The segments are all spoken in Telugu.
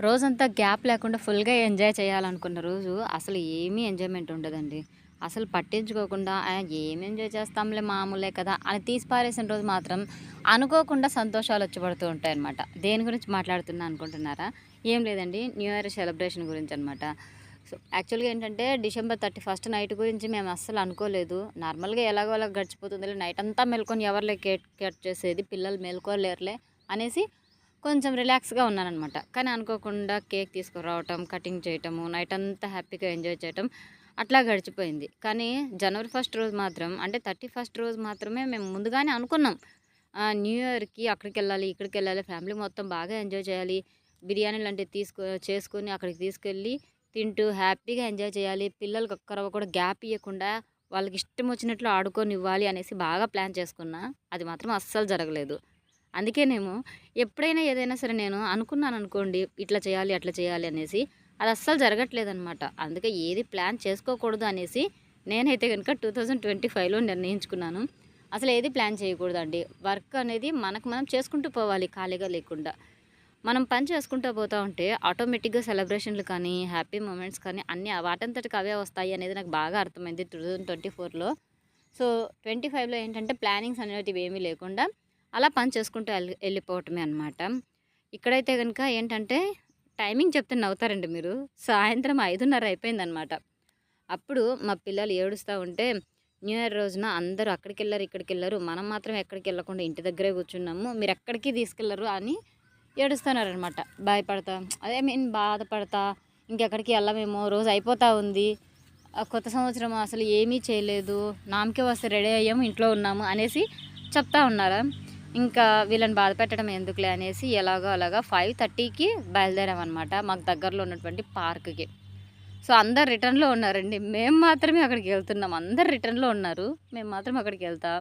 రోజంతా గ్యాప్ లేకుండా ఫుల్‌గా ఎంజాయ్ చేయాలనుకున్న రోజు అసలు ఏమీ ఎంజాయ్‌మెంట్ ఉండదండి. అసలు పట్టించుకోకుండా ఆహ్, ఏం ఎంజాయ్ చేస్తాంలే మామూలే కదా! అని తీసి పారేసిన రోజు మాత్రం అనుకోకుండా సంతోషాలొచ్చి పడుతూ ఉంటాయన్నమాట. దేని గురించి మాట్లాడుతున్నా అనుకుంటున్నారా? ఏం లేదండి న్యూ ఇయర్ సెలబ్రేషన్ గురించి అనమాట సో, యాక్చువల్‌గా ఏంటంటే డిసెంబర్ 31 నైట్ గురించి మేము అస్సలు అనుకోలేదు. నార్మల్‌గా ఎలాగో అలాగ గడిచిపోతుందిలే అంతా మెల్కొని ఎవరులే కేట్ కట్ చేసేది పిల్లలు మేలుకోలేరులే అనేసి కొంచెం రిలాక్స్‌గా ఉన్నాననమాట. కానీ అనుకోకుండా కేక్ తీసుకురావటం, కటింగ్ చేయటము, అంతా హ్యాపీగా ఎంజాయ్ చేయటం అట్లా గడిచిపోయింది. కానీ జనవరి ఫస్ట్ రోజు మాత్రం అంటే 31 రోజు మాత్రమే మేము ముందుగానే అనుకున్నాం. న్యూ ఇయర్‌కి అక్కడికెళ్ళాలి, ఇక్కడికెళ్ళాలి ఫ్యామిలీ మొత్తం బాగా ఎంజాయ్ చేయాలి. బిర్యానీ లాంటివి తీసుకో చేసుకొని అక్కడికి తీసుకెళ్ళి తింటూ హ్యాపీగా ఎంజాయ్ చేయాలి. పిల్లలకి ఒక్కరవ కూడా గ్యాప్ ఇవ్వకుండా వాళ్ళకి ఇష్టం వచ్చినట్లు ఆడుకొని ఇవ్వాలి అనేసి బాగా ప్లాన్ చేసుకున్నా. అది మాత్రం అస్సలు జరగలేదు. అందుకేనేమో ఎప్పుడైనా ఏదైనా సరే నేను అనుకున్నాను అనుకోండి ఇట్లా చేయాలి, అట్లా చేయాలి అనేసి అది అస్సలు జరగట్లేదనమాట. అందుకే ఏది ప్లాన్ చేసుకోకూడదు అనేసి నేనైతే కనుక టూ థౌజండ్ ట్వంటీ ఫైవ్లో నిర్ణయించుకున్నాను. అసలు ఏది ప్లాన్ చేయకూడదండి. వర్క్ అనేది మనకు మనం చేసుకుంటూ పోవాలి ఖాళీగా లేకుండా. మనం పని చేసుకుంటూ పోతా ఉంటే ఆటోమేటిక్‌గా సెలబ్రేషన్‌లు కానీ, హ్యాపీ మూమెంట్స్ కానీ అన్నీ వాటంతటికి అవే వస్తాయి అనేది నాకు బాగా అర్థమైంది 2024లో. సో, 25లో ఏంటంటే ప్లానింగ్స్ అనేటివి ఏమీ లేకుండా అలా పని చేసుకుంటూ వెళ్ళి వెళ్ళిపోవటమే అనమాట. ఇక్కడైతే కనుక ఏంటంటే టైమింగ్ చెప్తే నవ్వుతారండి మీరు. సాయంత్రం 5:30 అయిపోయిందనమాట. అప్పుడు మా పిల్లలు ఏడుస్తూ ఉంటే న్యూ ఇయర్ రోజున అందరూ అక్కడికెళ్ళరు ఇక్కడికి వెళ్ళారు మనం మాత్రం ఎక్కడికి వెళ్ళకుండా ఇంటి దగ్గరే కూర్చున్నాము. మీరు ఎక్కడికి తీసుకెళ్ళరు అని ఏడుస్తున్నారనమాట. భయపడతా అదే మీన్ బాధపడతా ఇంకెక్కడికి వెళ్ళమేమో రోజు అయిపోతా ఉంది. కొత్త సంవత్సరం అసలు ఏమీ చేయలేదు. నామకే వస్తే రెడీ అయ్యాము, ఇంట్లో ఉన్నాము అనేసి చెప్తా ఉన్నారా ఇంకా వీళ్ళని బాధ పెట్టడం ఎందుకులే అనేసి ఎలాగో అలాగా ఫైవ్ థర్టీకి బయలుదేరామన్నమాట మాకు దగ్గరలో ఉన్నటువంటి పార్క్‌కి. సో, అందరు రిటర్న్‌లో ఉన్నారండి. మేము మాత్రమే అక్కడికి వెళ్తున్నాం అందరు రిటర్న్‌లో ఉన్నారు. మేము మాత్రం అక్కడికి వెళ్తా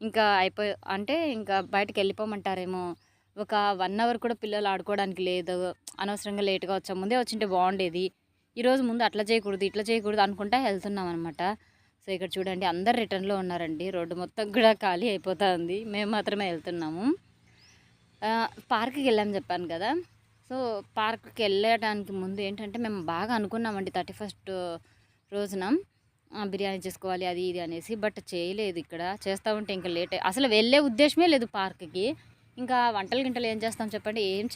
ఇంకా అయిపోయి అంటే ఇంకా బయటకెళ్ళిపోమంటారేమో. ఒక వన్ అవర్ కూడా పిల్లలు ఆడుకోవడానికి లేదు. అనవసరంగా లేట్‌గా వచ్చాం. ముందే వచ్చింటే బాగుండేది ఈరోజు ముందు అట్లా చేయకూడదు, ఇట్లా చేయకూడదు అనుకుంటా వెళ్తున్నాం అనమాట సో, ఇక్కడ చూడండి అందరు రిటర్న్‌లో ఉన్నారండి. రోడ్డు మొత్తం కూడా ఖాళీ అయిపోతూ ఉంది. మేము మాత్రమే వెళ్తున్నాము పార్క్కి వెళ్ళాము చెప్పాను కదా! సో, పార్క్కి వెళ్ళడానికి ముందు ఏంటంటే మేము బాగా అనుకున్నామండి 31 రోజున బిర్యానీ చేసుకోవాలి అది ఇది అనేసి. బట్ చేయలేదు ఇక్కడ. చేస్తా ఉంటే ఇంకా లేట్ అసలు వెళ్ళే ఉద్దేశమే లేదు పార్క్‌కి. ఇంకా వంటలు గింటలు ఏం చేస్తాం చెప్పండి ఏం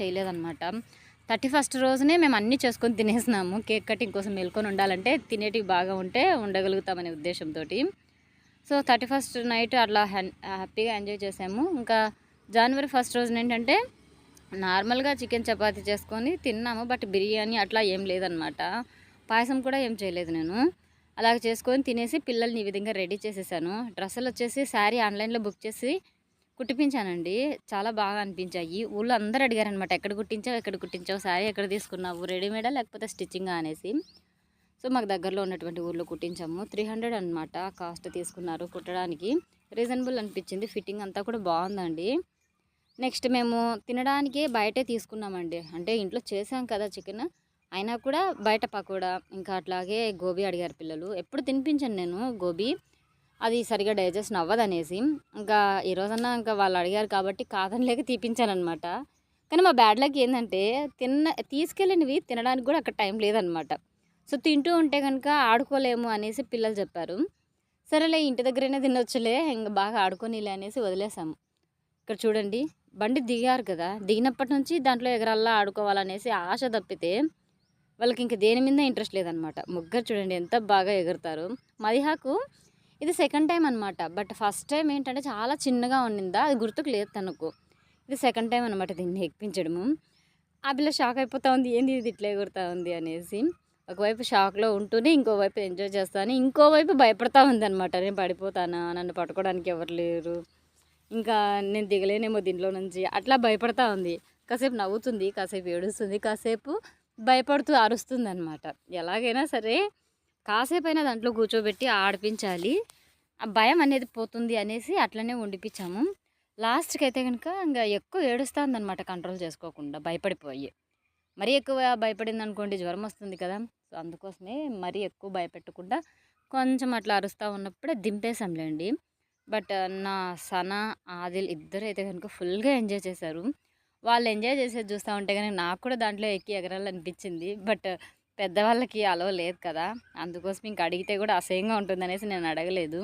థర్టీ ఫస్ట్ రోజునే మేము అన్నీ చేసుకొని తినేసినాము. కేక్ కటింగ్ కోసం మేలుకొని ఉండాలంటే తినేటివి బాగా ఉంటే ఉండగలుగుతామనే ఉద్దేశంతోటి. సో, 31 నైట్ అట్లా హ్యాపీగా ఎంజాయ్ చేసాము. ఇంకా జనవరి ఫస్ట్ రోజున ఏంటంటే నార్మల్‌గా చికెన్ చపాతి చేసుకొని తిన్నాము. బట్ బిర్యానీ అట్లా ఏం లేదనమాట. పాయసం కూడా ఏం చేయలేదు నేను. అలాగ చేసుకొని తినేసి పిల్లల్ని ఈ విధంగా రెడీ చేసేసాను. డ్రెస్సులు వచ్చేసి శారీ ఆన్‌లైన్‌లో బుక్ చేసి కుట్టిపించానండి. చాలా బాగా అనిపించాయి. ఊళ్ళో అందరూ అడిగారనమాట. ఎక్కడ కుట్టించావు? ఎక్కడ కుట్టించావు? సారీ ఎక్కడ తీసుకున్నావు? రెడీమేడా లేకపోతే స్టిచ్చింగా అనేసి. సో, మాకు దగ్గరలో ఉన్నటువంటి ఊర్లో కుట్టించాము. 300 అనమాట కాస్ట్ తీసుకున్నారు కుట్టడానికి. రీజనబుల్ అనిపించింది. ఫిట్టింగ్ అంతా కూడా బాగుందండి నెక్స్ట్ మేము తినడానికి బయటే తీసుకున్నామండి. అంటే ఇంట్లో చేసాం కదా చికెన్. అయినా కూడా బయట పకోడా ఇంకా అట్లాగే గోబీ అడిగారు పిల్లలు. ఎప్పుడు తినిపించాను నేను గోబీ. అది సరిగ్గా డైజెషన్ అవ్వదనేసి. ఇంకా ఈరోజన్నా ఇంకా వాళ్ళు అడిగారు కాబట్టి కాదనలేక తీపించానమాట కానీ మా బ్యాడ్ లక్ ఏంటంటే తిన్న తీసుకెళ్ళినవి తినడానికి కూడా అక్కడ టైం లేదనమాట. సో, తింటూ ఉంటే కనుక ఆడుకోలేము అనేసి పిల్లలు చెప్పారు. సరేలే ఇంటి దగ్గరైనా తినొచ్చులే ఇంకా బాగా ఆడుకోనిలే అనేసి వదిలేసాము. ఇక్కడ చూడండి బండి దిగారు కదా! దిగినప్పటి నుంచి దాంట్లో ఎగరల్లా ఆడుకోవాలనేసి ఆశ తప్పితే వాళ్ళకి ఇంక దేని మీద ఇంట్రెస్ట్ లేదనమాట. ముగ్గురు చూడండి ఎంత బాగా ఎగురుతారు మదిహాకు ఇది సెకండ్ టైం అనమాట. బట్ ఫస్ట్ టైం ఏంటంటే చాలా చిన్నగా ఉండిందా అది గుర్తుకు లేదు తనకు. ఇది సెకండ్ టైం అనమాట దీన్ని ఎక్కించడము ఆ పిల్ల షాక్ అయిపోతా ఉంది. ఏంది ఇది ఇట్లా ఎగురుతా ఉంది అనేసి. ఒకవైపు షాక్‌లో ఉంటూనే ఇంకోవైపు ఎంజాయ్ చేస్తాను ఇంకోవైపు భయపడతా ఉందనమాట. నేను పడిపోతానా? నన్ను పట్టుకోవడానికి ఎవరు లేరు. ఇంకా నేను దిగలేనేమో దీంట్లో నుంచి అట్లా భయపడతా ఉంది. కాసేపు నవ్వుతుంది, కాసేపు ఏడుస్తుంది, కాసేపు భయపడుతూ అరుస్తుంది అనమాట ఎలాగైనా సరే కాసేపైనా దాంట్లో కూర్చోబెట్టి ఆడిపించాలి. ఆ భయం అనేది పోతుంది అనేసి అట్లనే వండిపించాము. లాస్ట్కి అయితే కనుక ఇంకా ఎక్కువ ఏడుస్తుందనమాట కంట్రోల్ చేసుకోకుండా భయపడిపోయి. మరీ ఎక్కువ భయపడిందనుకోండి జ్వరం వస్తుంది కదా! సో, అందుకోసమే మరీ ఎక్కువ భయపెట్టకుండా కొంచెం అట్లా అరుస్తూ ఉన్నప్పుడే దింపేశాంలేండి బట్ నా సన, ఆదిల్ అయితే కనుక ఫుల్‌గా ఎంజాయ్ చేశారు. వాళ్ళు ఎంజాయ్ చేసేది చూస్తా ఉంటే కనుక నాకు కూడా దాంట్లో ఎక్కి ఎగరాలనిపించింది బట్ పెద్దవాళ్ళకి అలవ లేదు కదా అందుకోసం ఇంక అడిగితే కూడా అసహ్యంగా ఉంటుందనేసి నేను అడగలేదు.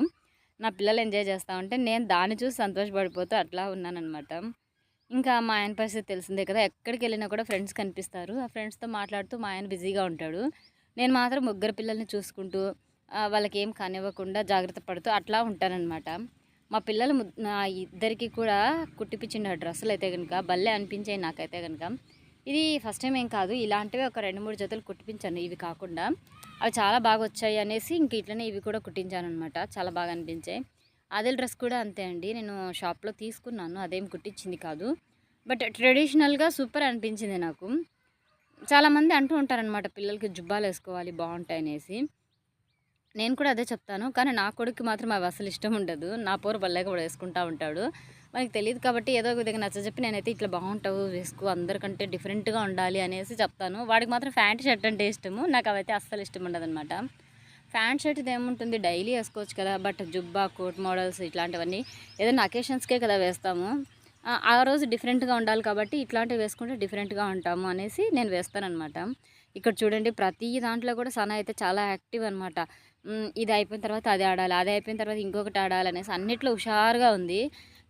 నా పిల్లలు ఎంజాయ్ చేస్తూ ఉంటే నేను దాన్ని చూసి సంతోషపడిపోతూ అట్లా ఉన్నానన్నమాట. ఇంకా మా ఆయన పరిస్థితి తెలిసిందే కదా ఎక్కడికి వెళ్ళినా కూడా ఫ్రెండ్స్ కనిపిస్తారు. ఆ ఫ్రెండ్స్తో మాట్లాడుతూ మా ఆయన బిజీగా ఉంటాడు. నేను మాత్రం ముగ్గురు పిల్లల్ని చూసుకుంటూ వాళ్ళకి ఏం కానివ్వకుండా జాగ్రత్త పడుతూ అట్లా ఉంటానన్నమాట. మా పిల్లలు ఇద్దరికి కూడా కుట్టిపించిన డ్రెస్సులు అయితే కనుక భలే అనిపించాయి నాకైతే కనుక ఇది ఫస్ట్ టైం ఏం కాదు. ఇలాంటివి ఒక రెండు మూడు జతలు కుట్టిపించాను ఇవి కాకుండా అవి చాలా బాగా వచ్చాయి అనేసి ఇంక ఇట్లనే ఇవి కూడా కుట్టించాను అనమాట చాలా బాగా అనిపించాయి. అదే డ్రెస్ కూడా అంతే అండి. నేను షాప్లో తీసుకున్నాను. అదేం కుట్టించింది కాదు. బట్ ట్రెడిషనల్గా సూపర్ అనిపించింది నాకు. చాలామంది అంటూ ఉంటారనమాట పిల్లలకి జుబ్బాలు వేసుకోవాలి బాగుంటాయి అనేసి. నేను కూడా అదే చెప్తాను. కానీ నా కొడుకు మాత్రం అవి అసలు ఇష్టం ఉండదు. నా పోరు బల్లేక కూడా వేసుకుంటూ ఉంటాడు. మనకి తెలియదు కాబట్టి ఏదో ఒక విధంగా నచ్చజెప్పి నేనైతే ఇట్లా బాగుంటావు వేసుకో అందరికంటే డిఫరెంట్గా ఉండాలి అనేసి చెప్తాను. వాడికి మాత్రం ప్యాంట్ షర్ట్ అంటే ఇష్టము. నాకు అవైతే అస్సలు ఇష్టం ఉండదు అనమాట ప్యాంట్ షర్ట్ ఇది ఏముంటుంది? డైలీ వేసుకోవచ్చు కదా. బట్ జుబ్బా కోట్ మోడల్స్ ఇట్లాంటివన్నీ ఏదైనా అకేషన్స్కే కదా వేస్తాము. ఆ, ఆ రోజు డిఫరెంట్గా ఉండాలి కాబట్టి ఇట్లాంటివి వేసుకుంటే డిఫరెంట్గా ఉంటాము అనేసి నేను వేస్తానన్నమాట. ఇక్కడ చూడండి ప్రతి దాంట్లో కూడా సన అయితే చాలా యాక్టివ్ అనమాట ఇది అయిపోయిన తర్వాత అది ఆడాలి అది అయిపోయిన తర్వాత ఇంకొకటి ఆడాలి అనేసి అన్నిట్లో హుషారుగా ఉంది.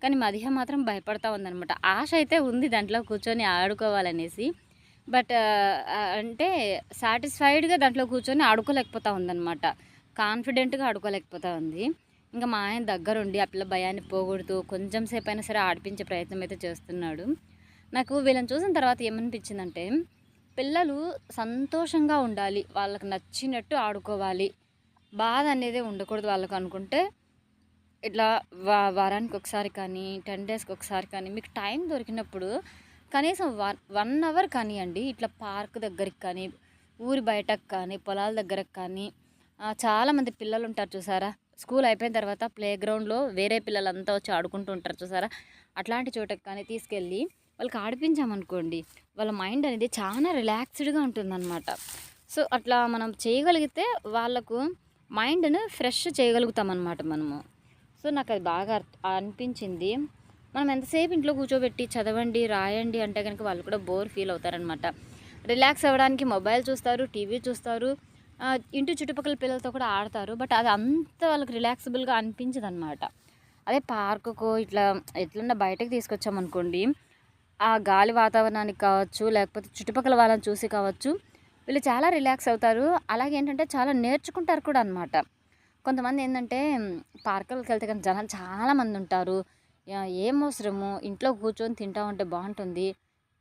కానీ మధ్య మాత్రం భయపడతా ఉందనమాట ఆశ అయితే ఉంది దాంట్లో కూర్చొని ఆడుకోవాలనేసి. బట్ అంటే సాటిస్ఫైడ్గా దాంట్లో కూర్చొని ఆడుకోలేకపోతా ఉందన్నమాట. కాన్ఫిడెంట్గా ఆడుకోలేకపోతా ఉంది. ఇంకా మా ఆయన దగ్గరుండి ఆ పిల్ల భయాన్ని పోగొడుతూ కొంచెం సేపు అయినా సరే ఆడిపించే ప్రయత్నం అయితే చేస్తున్నాడు. నాకు వీళ్ళని చూసిన తర్వాత ఏమనిపించిందంటే పిల్లలు సంతోషంగా ఉండాలి. వాళ్ళకి నచ్చినట్టు ఆడుకోవాలి. బాధ అనేది ఉండకూడదు వాళ్ళకు అనుకుంటే. ఇట్లా వా వారానికి ఒకసారి కానీ టెన్ డేస్కి ఒకసారి కానీ మీకు టైం దొరికినప్పుడు కనీసం వన్ వన్ అవర్ కానివ్వండి ఇట్లా పార్క్ దగ్గరికి కానీ ఊరి బయటకు కానీ పొలాల దగ్గరకు కానీ. చాలామంది పిల్లలు ఉంటారు చూసారా? స్కూల్ అయిపోయిన తర్వాత ప్లే గ్రౌండ్లో వేరే పిల్లలంతా వచ్చి ఆడుకుంటూ ఉంటారు చూసారా? అట్లాంటి చోటకి కానీ తీసుకెళ్ళి వాళ్ళకి ఆడిపించామనుకోండి వాళ్ళ మైండ్ అనేది చాలా రిలాక్స్డ్గా ఉంటుందన్నమాట. సో అట్లా మనం చేయగలిగితే వాళ్ళకు మైండ్ను ఫ్రెష్ చేయగలుగుతాం మనము. సో నాకు అది బాగా అర్థ- అనిపించింది. మనం ఎంతసేపు ఇంట్లో కూర్చోబెట్టి చదవండి రాయండి అంటే కనుక వాళ్ళు కూడా బోర్ ఫీల్ అవుతారనమాట రిలాక్స్ అవ్వడానికి మొబైల్ చూస్తారు టీవీ చూస్తారు ఇంటి చుట్టుపక్కల పిల్లలతో కూడా ఆడతారు బట్ అది అంత వాళ్ళకి రిలాక్సబుల్గా అనిపించదు అనమాట అదే పార్కుకో ఇట్లా ఎట్లన్నా బయటకు తీసుకొచ్చామనుకోండి ఆ గాలి వాతావరణానికి కావచ్చు లేకపోతే చుట్టుపక్కల వాళ్ళని చూసి కావచ్చు వీళ్ళు చాలా రిలాక్స్ అవుతారు. అలాగే ఏంటంటే చాలా నేర్చుకుంటారు కూడా అనమాట కొంతమంది ఏంటంటే పార్కులకు వెళ్తే కానీ జనాలు చాలామంది ఉంటారు. ఏం అవసరము? ఇంట్లో కూర్చొని తింటా ఉంటే బాగుంటుంది.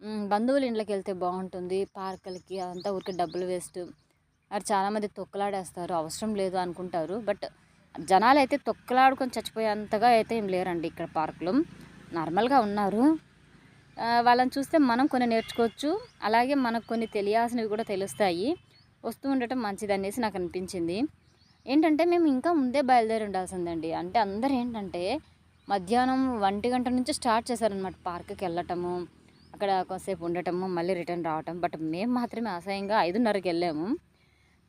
బంధువులు బంధువుల ఇంట్లోకి వెళ్తే బాగుంటుంది. పార్కులకి అదంతా ఊరికే డబ్బులు వేస్ట్. అది చాలామంది తొక్కలాడేస్తారు. అవసరం లేదు అనుకుంటారు. బట్ జనాలు అయితే తొక్కలాడుకొని చచ్చిపోయేంతగా అయితే ఏం లేరండి ఇక్కడ పార్కులు. నార్మల్గా ఉన్నారు. వాళ్ళని చూస్తే మనం కొన్ని నేర్చుకోవచ్చు. అలాగే మనకు కొన్ని తెలియాల్సినవి కూడా తెలుస్తాయి. వస్తూ ఉండటం మంచిది అనేసి నాకు అనిపించింది. ఏంటంటే మేము ఇంకా ముందే బయలుదేరి ఉండాల్సిందండి. అంటే అందరు ఏంటంటే మధ్యాహ్నం ఒంటి గంట నుంచి స్టార్ట్ చేశారనమాట పార్క్కి వెళ్ళటము అక్కడ కొంతసేపు ఉండటము మళ్ళీ రిటర్న్ రావటం. బట్ మేము మాత్రమే అసహ్యంగా ఐదున్నరకి వెళ్ళాము.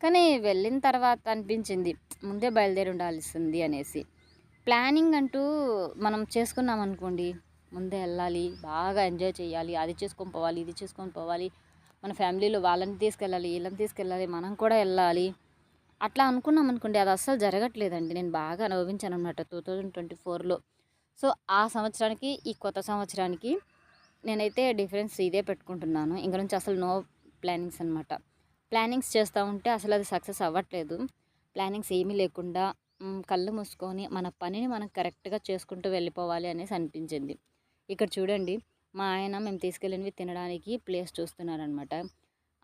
కానీ వెళ్ళిన తర్వాత అనిపించింది ముందే బయలుదేరి ఉండాల్సింది అనేసి. ప్లానింగ్ అంటూ మనం చేసుకున్నాం అనుకోండి ముందే వెళ్ళాలి బాగా ఎంజాయ్ చేయాలి అది చేసుకొని పోవాలి ఇది చేసుకొని పోవాలి. మన ఫ్యామిలీలో వాళ్ళని తీసుకెళ్ళాలి వీళ్ళని తీసుకెళ్ళాలి మనం కూడా వెళ్ళాలి. అట్లా అనుకున్నాం అనుకోండి అది అస్సలు జరగట్లేదండి. నేను బాగా అనుభవించాను అనమాట టూ థౌజండ్ ట్వంటీ ఫోర్లో సో ఆ సంవత్సరానికి ఈ కొత్త సంవత్సరానికి నేనైతే డిఫరెన్స్ ఇదే పెట్టుకుంటున్నాను. ఇంక నుంచి అసలు నో ప్లానింగ్స్ అనమాట ప్లానింగ్స్ చేస్తూ ఉంటే అసలు అది సక్సెస్ అవ్వట్లేదు. ప్లానింగ్స్ ఏమీ లేకుండా కళ్ళు మూసుకొని మన పనిని మనం కరెక్ట్గా చేసుకుంటూ వెళ్ళిపోవాలి అనేసి అనిపించింది. ఇక్కడ చూడండి. మా ఆయన మేము తీసుకెళ్ళినవి తినడానికి ప్లేస్ చూస్తున్నారనమాట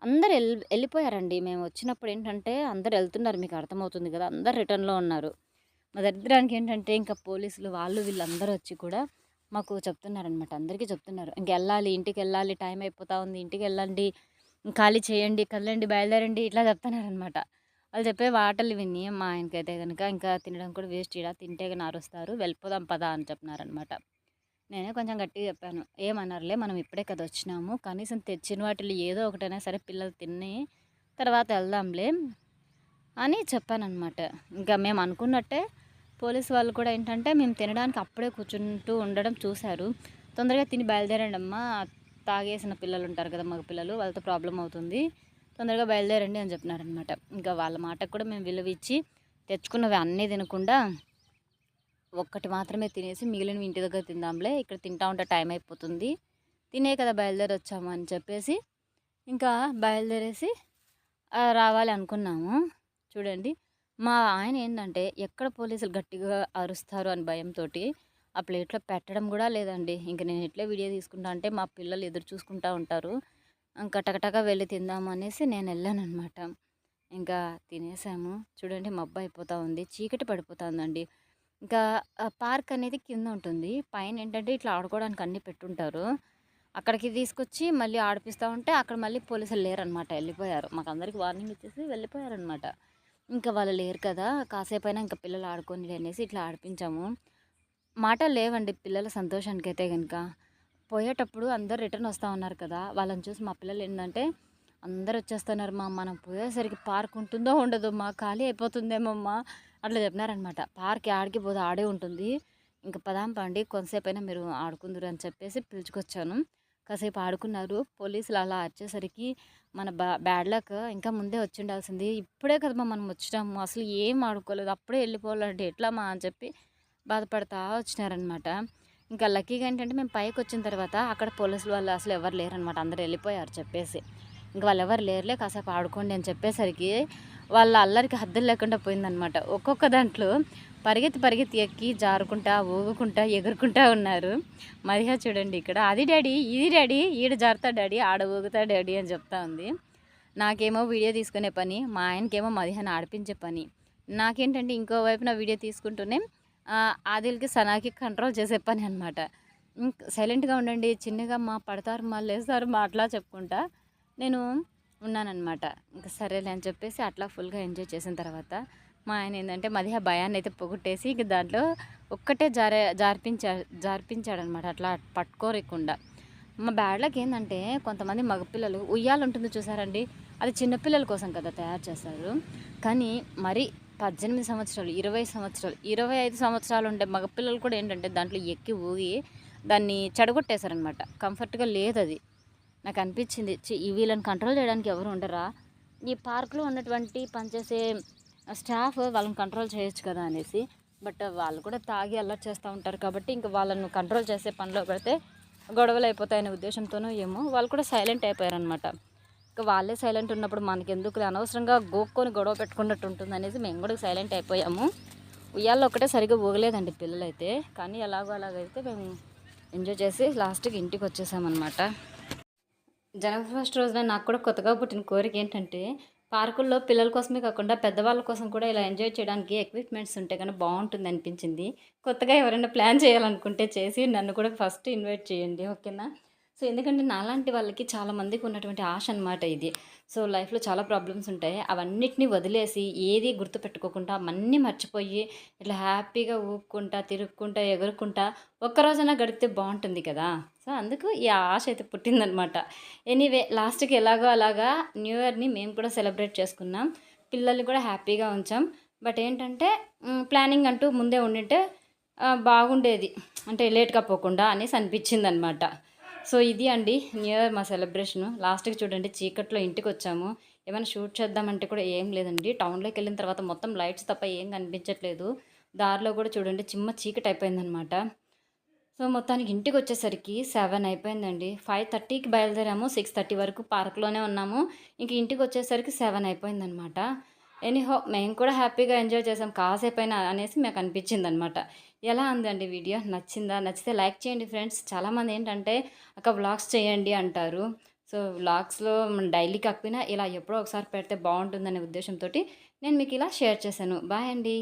అందరు వెళ్ళి వెళ్ళిపోయారండి. మేము వచ్చినప్పుడు ఏంటంటే అందరు వెళ్తున్నారు. మీకు అర్థమవుతుంది కదా. అందరు రిటర్న్లో ఉన్నారు. మా దరిద్రానికి ఏంటంటే ఇంకా పోలీసులు వాళ్ళు వీళ్ళందరూ వచ్చి కూడా మాకు చెప్తున్నారనమాట అందరికీ చెప్తున్నారు. ఇంక వెళ్ళాలి ఇంటికి వెళ్ళాలి టైం అయిపోతా ఉంది. ఇంటికి వెళ్ళండి ఖాళీ చేయండి కదలండి బయలుదేరండి ఇట్లా చెప్తున్నారనమాట వాళ్ళు చెప్పే వాటలు విని మా ఆయనకైతే కనుక ఇంకా తినడం కూడా వేస్ట్. ఇలా తింటే కానీ అరుస్తారు వెళ్ళిపోదాం పదా అని చెప్పినారనమాట నేనే కొంచెం గట్టిగా చెప్పాను. ఏమన్నారులే మనం ఇప్పుడే కదా వచ్చినాము. కనీసం తెచ్చిన వాటిలో ఏదో ఒకటైనా సరే పిల్లలు తిని తర్వాత వెళ్దాంలే అని చెప్పానన్నమాట. ఇంకా మేము అనుకున్నట్టే పోలీస్ వాళ్ళు కూడా ఏంటంటే మేము తినడానికి అప్పుడే కూర్చుంటూ ఉండడం చూశారు. తొందరగా తిని బయలుదేరండి అమ్మా తాగేసిన పిల్లలు ఉంటారు కదా మగ పిల్లలు వాళ్ళతో ప్రాబ్లం అవుతుంది. తొందరగా బయలుదేరండి అని చెప్పినారనమాట ఇంకా వాళ్ళ మాటకు కూడా మేము విలువ ఇచ్చి తెచ్చుకున్నవి అన్నీ తినకుండా ఒక్కటి మాత్రమే తినేసి మిగిలినవి ఇంటి దగ్గర తిందాంలే. ఇక్కడ తింటా ఉంటే టైం అయిపోతుంది. తినే కదా బయలుదేరి వచ్చాము అని చెప్పేసి ఇంకా బయలుదేరేసి రావాలి అనుకున్నాము. చూడండి మా ఆయన ఏంటంటే ఎక్కడ పోలీసులు గట్టిగా అరుస్తారు అని భయంతో ఆ ప్లేట్లో పెట్టడం కూడా లేదండి. ఇంక నేను ఎట్లే వీడియో తీసుకుంటా అంటే మా పిల్లలు ఎదురు చూసుకుంటా ఉంటారు. ఇంకా వెళ్ళి తిందాము అనేసి నేను వెళ్ళాను అనమాట ఇంకా తినేసాము. చూడండి మబ్బు అయిపోతూ ఉంది చీకటి పడిపోతుందండి. ఇంకా పార్క్ అనేది కింద ఉంటుంది. పైన ఏంటంటే ఇట్లా ఆడుకోవడానికి అన్నీ పెట్టుంటారు. అక్కడికి తీసుకొచ్చి మళ్ళీ ఆడిపిస్తూ ఉంటే అక్కడ మళ్ళీ పోలీసులు లేరనమాట వెళ్ళిపోయారు మాకు అందరికి వార్నింగ్ ఇచ్చేసి వెళ్ళిపోయారనమాట. ఇంకా వాళ్ళు లేరు కదా కాసేపు అయినా ఇంకా పిల్లలు ఆడుకొని అనేసి ఇట్లా ఆడిపించాము. మాట లేవండి పిల్లల సంతోషానికి అయితే కనుక పోయేటప్పుడు అందరు రిటర్న్ వస్తూ ఉన్నారు కదా వాళ్ళని చూసి మా పిల్లలు ఏంటంటే అందరు వచ్చేస్తున్నారు మా మనం పోయేసరికి పార్క్ ఉంటుందో ఉండదో మా ఖాళీ అయిపోతుందేమో అమ్మా అట్లా చెప్పినారనమాట. పార్క్ ఆడికి పోతే ఆడే ఉంటుంది. ఇంకా పదాం పండి కొంతసేపు అయినా మీరు ఆడుకుందరు అని చెప్పేసి పిలుచుకొచ్చాను. కాసేపు ఆడుకున్నారు. పోలీసులు అలా వచ్చేసరికి మన బ్యాడ్ లక్ ఇంకా ముందే వచ్చి ఉండాల్సింది ఇప్పుడే కదమ్మా మనం వచ్చినాము. అసలు ఏం ఆడుకోలేదు. అప్పుడే వెళ్ళిపోవాలంటే ఎట్లా మా అని చెప్పి బాధపడతా వచ్చినారనమాట. ఇంకా లక్కీగా ఏంటంటే మేము పైకి వచ్చిన తర్వాత అక్కడ పోలీసులు వాళ్ళు అసలు ఎవరు లేరనమాట. అందరు వెళ్ళిపోయారు చెప్పేసి. ఇంకా వాళ్ళు ఎవరు లేరులే కాసేపు ఆడుకోండి అని చెప్పేసరికి వాళ్ళ అల్లరికి హద్దులు లేకుండా పోయిందనమాట ఒక్కొక్క దాంట్లో పరిగెత్తి పరిగెత్తి ఎక్కి జారుకుంటా ఊగుకుంటా ఎగురుకుంటా ఉన్నారు. మరిగా చూడండి ఇక్కడ. అది డాడీ ఇది డాడీ ఈడ జారుతా డాడీ ఆడ ఊగుతా డాడీ అని చెప్తా ఉంది. నాకేమో వీడియో తీసుకునే పని మా ఆయనకేమో మధ్యాహ్నం ఆడిపించే పని. నాకేంటంటే ఇంకో వైపున వీడియో తీసుకుంటూనే ఆదిల్కి సనాకి కంట్రోల్ చేసే పని అనమాట సైలెంట్గా ఉండండి చిన్నగా మా పడతారు మా లేస్తారు మా అట్లా చెప్పుకుంటా. నేను ఉన్నానన్నమాట. ఇంకా సరేలే అని చెప్పేసి అట్లా ఫుల్గా ఎంజాయ్ చేసిన తర్వాత మా ఆయన ఏంటంటే మధ్య భయాన్ని అయితే పొగొట్టేసి ఇంక దాంట్లో ఒక్కటే జారే జార్పించా జార్పించాడనమాట అట్లా పట్టుకోరేకుండా మా బ్యాడ్లకి ఏంటంటే కొంతమంది మగపిల్లలు ఉయ్యాలు ఉంటుంది చూసారండి? అది చిన్నపిల్లల కోసం కదా తయారు చేస్తారు. కానీ మరి పద్దెనిమిది సంవత్సరాలు ఇరవై సంవత్సరాలు ఇరవై ఐదు సంవత్సరాలు ఉండే మగపిల్లలు కూడా ఏంటంటే దాంట్లో ఎక్కి ఊగి దాన్ని చెడగొట్టేశారనమాట కంఫర్ట్గా లేదు అది నాకు అనిపించింది వీళ్ళని కంట్రోల్ చేయడానికి ఎవరు ఉండరా? ఈ పార్క్లో ఉన్నటువంటి పనిచేసే స్టాఫ్ వాళ్ళని కంట్రోల్ చేయొచ్చు కదా అనేసి. బట్ వాళ్ళు కూడా తాగి అల్లరి చేస్తూ ఉంటారు కాబట్టి ఇంకా వాళ్ళను కంట్రోల్ చేసే పనిలో పెడితే గొడవలు అయిపోతాయనే ఉద్దేశంతోనూ ఏమో వాళ్ళు కూడా సైలెంట్ అయిపోయారనమాట ఇంకా వాళ్ళే సైలెంట్ ఉన్నప్పుడు మనకి ఎందుకు అనవసరంగా గోక్కొని గొడవ పెట్టుకున్నట్టు ఉంటుంది అనేసి మేము కూడా సైలెంట్ అయిపోయాము. ఉయ్యాల్లో ఒకటే సరిగ్గా ఊగలేదండి పిల్లలైతే. కానీ ఎలాగో అలాగైతే మేము ఎంజాయ్ చేసి లాస్ట్కి ఇంటికి వచ్చేసామన్నమాట. జనవరి ఫస్ట్ రోజున నాకు కూడా కొత్తగా పుట్టిన కోరిక ఏంటంటే పార్కుల్లో పిల్లల కోసమే కాకుండా పెద్దవాళ్ళ కోసం కూడా ఇలా ఎంజాయ్ చేయడానికి ఎక్విప్మెంట్స్ ఉంటే కానీ బాగుంటుంది అనిపించింది. కొత్తగా ఎవరైనా ప్లాన్ చేయాలనుకుంటే చేసి నన్ను కూడా ఫస్ట్ ఇన్వైట్ చేయండి ఓకేనా? సో ఎందుకంటే నాలాంటి వాళ్ళకి చాలా మందికి ఉన్నటువంటి ఆశ అనమాట ఇది. సో లైఫ్లో చాలా ప్రాబ్లమ్స్ ఉంటాయి. అవన్నిటిని వదిలేసి ఏది గుర్తుపెట్టుకోకుండా అవన్నీ మర్చిపోయి ఇట్లా హ్యాపీగా ఊపుకుంటా తిరుక్కుంటా ఎగురుకుంటా ఒక్కరోజైనా గడిపితే బాగుంటుంది కదా? సో అందుకు ఈ ఆశ అయితే పుట్టిందనమాట. ఎనీవే లాస్ట్కి ఎలాగో అలాగా న్యూ ఇయర్ని మేము కూడా సెలబ్రేట్ చేసుకున్నాం. పిల్లల్ని కూడా హ్యాపీగా ఉంచాం. బట్ ఏంటంటే ప్లానింగ్ అంటూ ముందే ఉండింటే బాగుండేది. అంటే లేట్గా పోకుండా అనేసి అనిపించింది అనమాట సో ఇది అండి న్యూ ఇయర్ మా సెలబ్రేషన్. లాస్ట్కి చూడండి చీకట్లో ఇంటికి వచ్చాము. ఏమైనా షూట్ చేద్దామంటే కూడా ఏం లేదండి. టౌన్లోకి వెళ్ళిన తర్వాత మొత్తం లైట్స్ తప్ప ఏం కనిపించట్లేదు. దారిలో కూడా చూడండి చిమ్మ చీకటి అయిపోయిందనమాట సో మొత్తానికి ఇంటికి వచ్చేసరికి సెవెన్ అయిపోయిందండి. ఫైవ్ థర్టీకి బయలుదేరాము. సిక్స్ థర్టీ వరకు పార్క్లోనే ఉన్నాము. ఇంక ఇంటికి వచ్చేసరికి సెవెన్ అయిపోయిందనమాట. ఎనీహో మేము కూడా హ్యాపీగా ఎంజాయ్ చేసాం. కాసేపు అయినా అనేసి మాకు అనిపించింది అనమాట ఎలా ఉందండి వీడియో? నచ్చిందా? నచ్చితే లైక్ చేయండి ఫ్రెండ్స్. చాలామంది ఏంటంటే అక్క వ్లాగ్స్ చేయండి అంటారు. సో వ్లాగ్స్లో డైలీ కాకపోయినా ఇలా ఎప్పుడో ఒకసారి పెడితే బాగుంటుందనే ఉద్దేశంతో నేను మీకు ఇలా షేర్ చేశాను. బాయ్ అండి.